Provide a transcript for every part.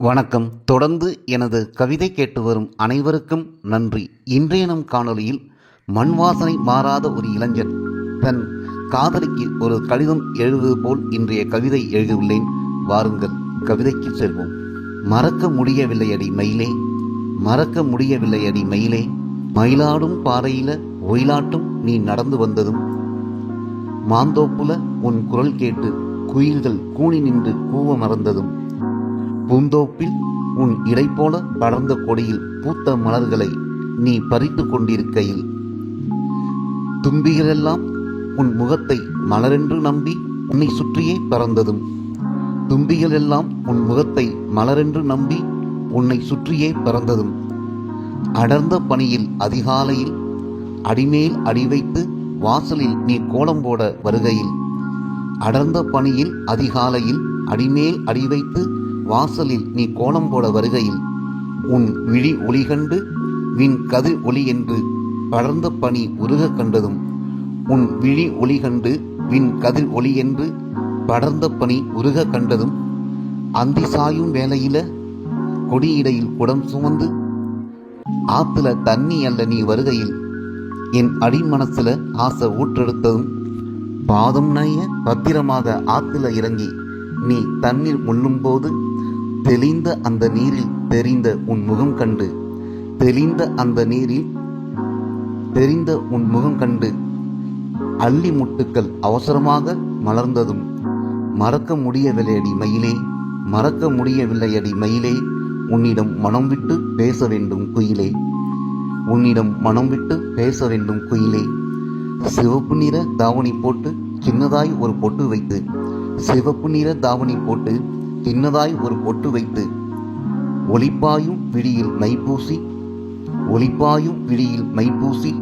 வணக்கம். தொடர்ந்து எனது கவிதை கேட்டு வரும் அனைவருக்கும் நன்றி. இன்றைய நம் காணொலியில் மண் வாசனை மாறாத ஒரு இளைஞன் தன் காதலிக்கு ஒரு கடிதம் எழுதுவது போல் இன்றைய கவிதை எழுதியுள்ளேன். வாருங்கள் கவிதைக்கு செல்வோம். மறக்க முடியவில்லை அடி மயிலே மறக்க முடியவில்லை அடி மயிலே மயிலாடும் பாறையில ஒயிலாட்டும் நீ நடந்து வந்ததும். மாந்தோப்புல உன் குரல் கேட்டு குயில்கள் கூனி நின்று கூவ மறந்ததும். பூந்தோப்பில் உன் இடை போல படர்ந்த கொடியில் பூத்த மலர்களை நீ பறித்து கொண்டிருக்கையில். தும்பிகளெல்லாம் உன் முகத்தை மலரென்று நம்பி உன்னை சுற்றியே பறந்ததும். தும்பிகளெல்லாம் உன் முகத்தை மலரென்று நம்பி உன்னை சுற்றியே பறந்ததும். அடர்ந்த பனியில் அதிகாலையில் அடிமேல் அடி வைத்து வாசலில் நீ கோலம் போட வருகையில். அடர்ந்த பனியில் அதிகாலையில் அடிமேல் அடி வைத்து வாசலில் நீ கோலம் போட வருகையில் உன் விழி ஒளி கண்டு வின் கதிர் ஒளி என்று படர்ந்த பனி உருக கண்டதும் உன் விழி ஒளி கண்டு வின் கதிர் ஒளி என்று படர்ந்த பனி உருக கண்டதும் அந்தி சாயும் வேலையில கொடியிடையில் குடம் சுமந்து ஆத்துல தண்ணி அல்ல நீ வருகையில் என் அடிமனசுல ஆசை ஊற்றெடுத்ததும் பாதம் நைய பத்திரமாக ஆத்துல இறங்கி நீ தண்ணீர் முள்ளும்போது தெளிந்த அந்த நீரில் தெரிந்த உன் முகம் கண்டு தெளிந்த அந்த நீரில் தெரிந்த உன் முகம் கண்டு அள்ளி முட்டுக்கள் அவசரமாக மலர்ந்ததும் மறக்க முடியவில்லையடி மயிலே மறக்க முடியவில்லையடி மயிலே உன்னிடம் மனம் விட்டு பேச வேண்டும் குயிலே உன்னிடம் மனம் விட்டு பேச வேண்டும் குயிலே. சிவப்பு நிற தாவணி போட்டு சின்னதாய் ஒரு பொட்டு வைத்து சிவப்பு நிற தாவணி போட்டு தின்னதாய் ஒரு பொட்டு வைத்து ஒளிப்பாயும் விழியில் மைப்பூசி ஒளிப்பாயும் விழியில் மைப்பூசி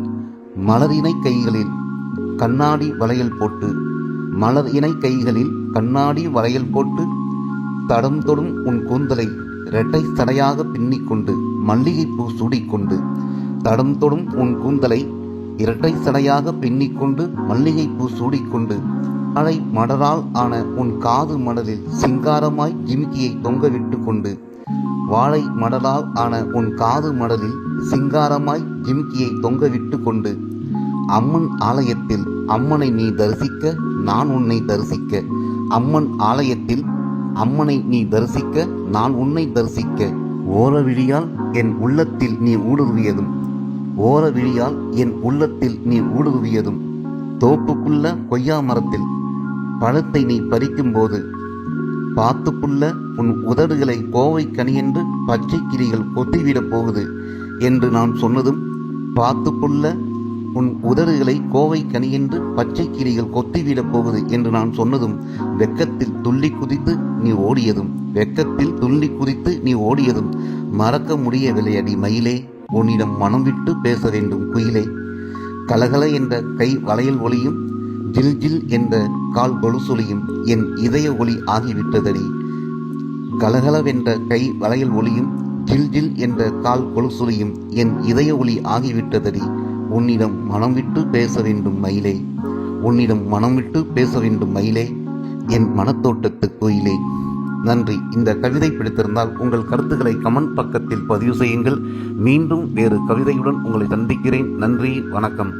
மலர் கைகளில் கண்ணாடி வளையல் போட்டு மலர் இணை கைகளில் கண்ணாடி வளையல் போட்டு தடம் தொடும் உன் கூந்தலை இரட்டை தடையாக பின்னிக்கொண்டு மல்லிகைப்பூ சூடிக்கொண்டு தடம் தொடும் உன் கூந்தலை இரட்டை சடையாக பின்னிக்கொண்டு மல்லிகைப்பூ சூடிக்கொண்டு அரை மடரால் ஆன உன் காது மடலில் சிங்காரமாய் ஜிமிக்கியை தொங்கவிட்டு கொண்டு வாழை மடலால் ஆன உன் காது மடலில் சிங்காரமாய் ஜிமிக்கியை தொங்கவிட்டு கொண்டு அம்மன் ஆலயத்தில் அம்மனை நீ தரிசிக்க நான் உன்னை தரிசிக்க. அம்மன் ஆலயத்தில் அம்மனை நீ தரிசிக்க நான் உன்னை தரிசிக்க. ஓர விழியால் என் உள்ளத்தில் நீ ஊடுருவியதும் ஓர விழியால் என் உள்ளத்தில் நீ ஊடுருவியதும். தோப்புக்குள்ள கொய்யா மரத்தில் பழத்தை நீ பறிக்கும்போது பார்த்துக்குள்ள உன் உதடுகளை கோவை கனியென்று பச்சை கிளிகள் கொத்திவிடப் போகுது என்று நான் சொன்னதும் பார்த்துக்குள்ள உன் உதடுகளை கோவை கனியென்று பச்சை கிளிகள் கொத்திவிடப் போகுது என்று நான் சொன்னதும் வெக்கத்தில் துள்ளி குதித்து நீ ஓடியதும் வெக்கத்தில் துள்ளி குதித்து நீ ஓடியதும் மறக்க முடியவில்லை அடி மயிலே உன்னிடம் மனம் விட்டு பேச வேண்டும் குயிலே. கலகல என்ற கை வளையல் ஒளியும் ஜில் ஜில் என்ற கால் கொலுசொலியும் என் இதய ஒளி ஆகிவிட்டதடி. கலகலவென்ற கை வளையல் ஒளியும் ஜில் ஜில் என்ற கால் கொலுசொலியும் என் இதய ஒளி ஆகிவிட்டதடி. உன்னிடம் மனம் விட்டு பேச வேண்டும் மயிலே. உன்னிடம் மனம் விட்டு பேச வேண்டும் மயிலே. என் மனத்தோட்டத்து கோயிலே. நன்றி. இந்த கவிதை பிடித்திருந்தால் உங்கள் கருத்துக்களை கமெண்ட் பக்கத்தில் பதிவு செய்யுங்கள். மீண்டும் வேறு கவிதையுடன் உங்களை சந்திக்கிறேன். நன்றி. வணக்கம்.